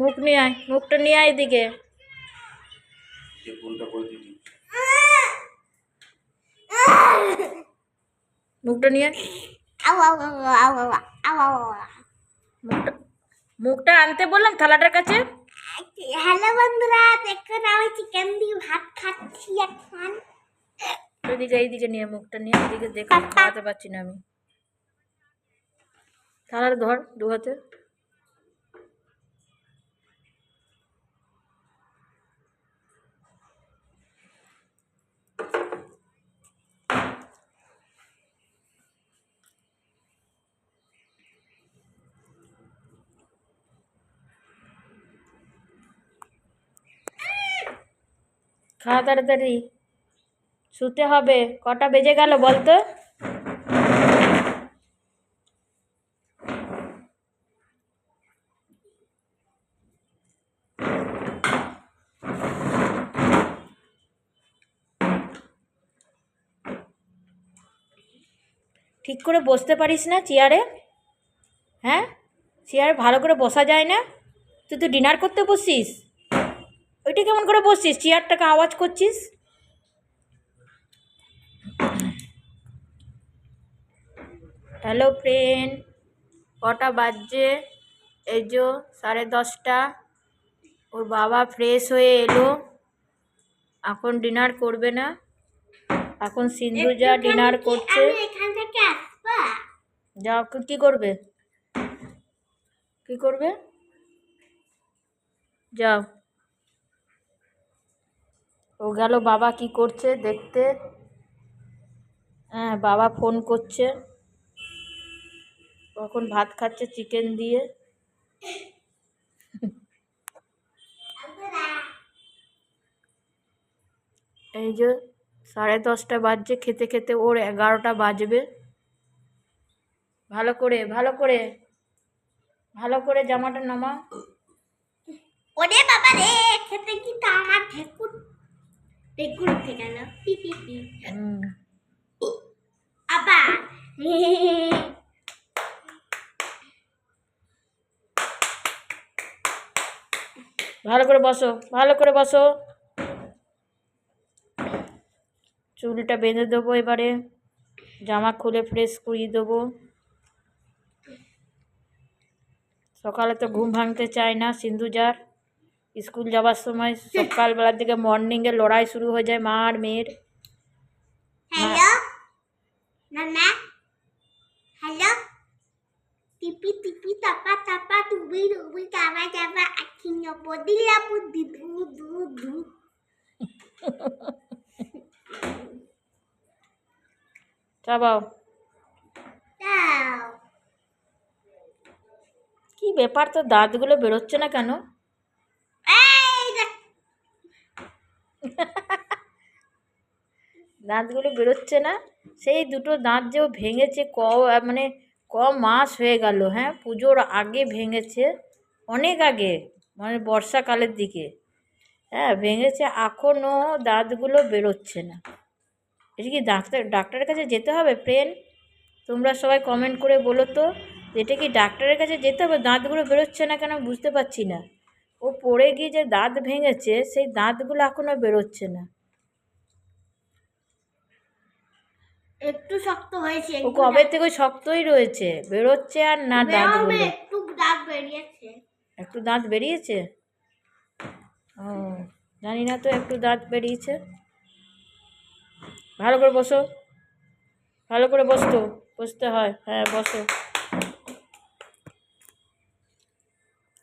মুখ নিয়ে আয় মুখটা নিয়ে আয় এদিকে। মুখটা নিয়ে মুখটা মুখটা আনতে বললাম থালাটার কাছে। হ্যালো বন্ধুরা দেখুন আমি চিকেন দিয়ে ভাত খাচ্ছি এখন। এদিকে এইদিকে নিয়ে মুখটা নিয়ে এদিকে দেখো খাওয়াতে পারছি না আমি। থালার ধর দু হাতে। খাওয়া তাড়াতাড়ি। শুতে হবে। কটা বেজে গেল বলতো? ঠিক করে বসতে পারিস না চেয়ারে? হ্যাঁ? চেয়ারে ভালো করে বসা যায় না? তুই তো ডিনার করতে বসছিস ওইটা কেমন করে বসছিস? চেয়ারটাকে আওয়াজ করছিস? হ্যালো ফ্রেন্ড কটা বাজছে? এই যে সাড়ে দশটা। ওর বাবা ফ্রেশ হয়ে এলো। এখন ডিনার করবে না। এখন সিন্ধুজা ডিনার করছে। কি- কি করবে? কি করবে? যাও। ও গেল বাবা কি করছে দেখতে? হ্যাঁ বাবা ফোন করছে। কখন ভাত খাচ্ছে চিকেন দিয়ে। এই যে সাড়ে দশটা বাজছে, খেতে খেতে ওর এগারোটা বাজবে। ভালো করে ভালো করে ভালো করে জামাটা নামা ওরে বাবা রে, খেতে কিন্তু আমার ঠেকুর উঠে গেল আবার ভালো করে বসো ভালো করে বসো। চুলটা বেঁধে দেবো এবারে। জামা খুলে ফ্রেশ করিয়ে দেবো। সকালে তো ঘুম ভাঙতে চায় না সিন্ধুজার স্কুল যাওয়ার সময় সকালবেলার দিকে মর্নিংয়ে লড়াই শুরু হয়ে যায় মা আর মেয়ের হ্যালো নানা হ্যালো টিপি টিপি তাপা তাপা তুমি রুবি যাবা যাবা আখি নব দিলা বুদ্ধি ধু ধু ধু চাবাও দাও কি ব্যাপার তো দাঁতগুলো বেরোচ্ছে না কেন দাঁতগুলো বেরোচ্ছে না। সেই দুটো দাঁত যে ও ভেঙেছে ক মানে ক মাস হয়ে গেল হ্যাঁ? পুজোর আগে ভেঙেছে, অনেক আগে মানে বর্ষাকালের দিকে। হ্যাঁ ভেঙেছে এখনও দাঁতগুলো বেরোচ্ছে না। এটা কি ডাক্তার, ডাক্তারের কাছে যেতে হবে ফ্রেন্ড তোমরা সবাই কমেন্ট করে বলো তো এটা কি ডাক্তারের কাছে যেতে হবে? দাঁতগুলো বেরোচ্ছে না কেন? বুঝতে পারছি না। ও পড়ে গিয়ে যে দাঁত ভেঙেছে সেই দাঁতগুলো এখনও বেরোচ্ছে না। একটু শক্ত হয়েছে ও কবে থেকে শক্তই রয়েছে? বেরোচ্ছে আর না দাঁতগুলো। একটু দাঁত বেরিয়েছে। একটু দাঁত বেরিয়েছে? ও জানি না তো একটু দাঁত বেরিয়েছে। ভালো করে বসো। ভালো করে বসতো বসতে হয়। হ্যাঁ বসো।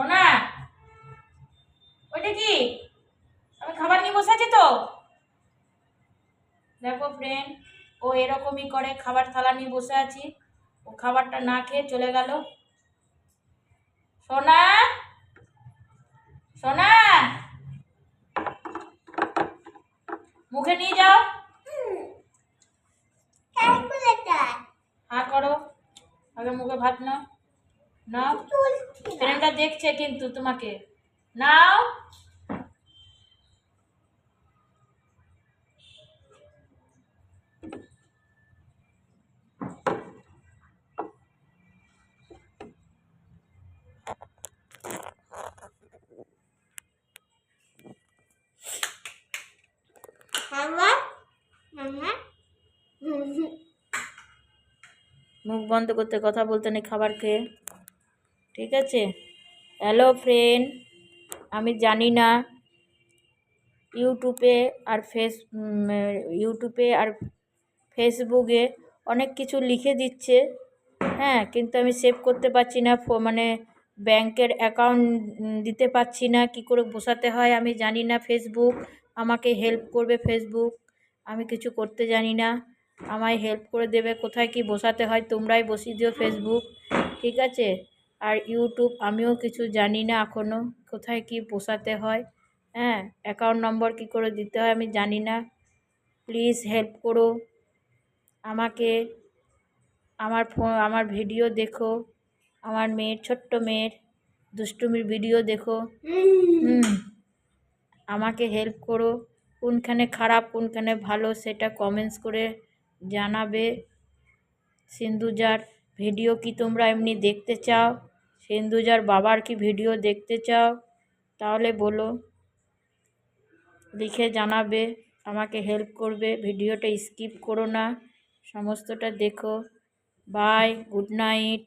সোনা ওইটা কি? আমি খাবার নিয়ে বসে আছি তো। দেখো ফ্রেন্ড ও এরকমই করে খাবার থালা নিয়ে বসে আছি। ও খাবারটা না খেয়ে চলে গেল। সোনা সোনা মুখে নিয়ে যাও। ক্যালকুলেটর হা করো আগে মুখে ভাত নাও। না ফ্রেন্ডটা দেখছে কিন্তু তোমাকে। নাও। মুখ বন্ধ করতে কথা বলতে নেই খাবার খেয়ে। ঠিক আছে? হ্যালো ফ্রেন্ড আমি জানি না ইউটিউবে আর ফেস ইউটিউবে আর ফেসবুকে অনেক কিছু লিখে দিচ্ছে। হ্যাঁ কিন্তু আমি সেভ করতে পারছি না মানে ব্যাংকের অ্যাকাউন্ট দিতে পারছি না, কি করে বসাতে হয় আমি জানি না। ফেসবুক আমাকে হেল্প করবে ফেসবুক আমি কিছু করতে জানি না। আমায় হেল্প করে দেবে, কোথায় কি বসাতে হয় তোমরাই বসিয়ে দিও ফেসবুক ঠিক আছে? আর ইউটিউব আমিও কিছু জানি না এখনও কোথায় কি বসাতে হয় হ্যাঁ? অ্যাকাউন্ট নম্বর কি করে দিতে হয় আমি জানি না। প্লিজ হেল্প করো। আমাকে, আমার ফোন আমার ভিডিও দেখো। আমার মেয়ের, ছোট্ট মেয়ের দুষ্টুমির ভিডিও দেখো। আমাকে হেল্প করো। কোনখানে খারাপ, কোনখানে ভালো সেটা কমেন্টস করে জানাবে। সিন্ধুজার ভিডিও কি তোমরা এমনি দেখতে চাও? সিন্ধুজার বাবার কি ভিডিও দেখতে চাও? তাহলে বলো। লিখে জানাবে, আমাকে হেল্প করবে। ভিডিওটা স্কিপ করো না। সমস্তটা দেখো। Bye, good night.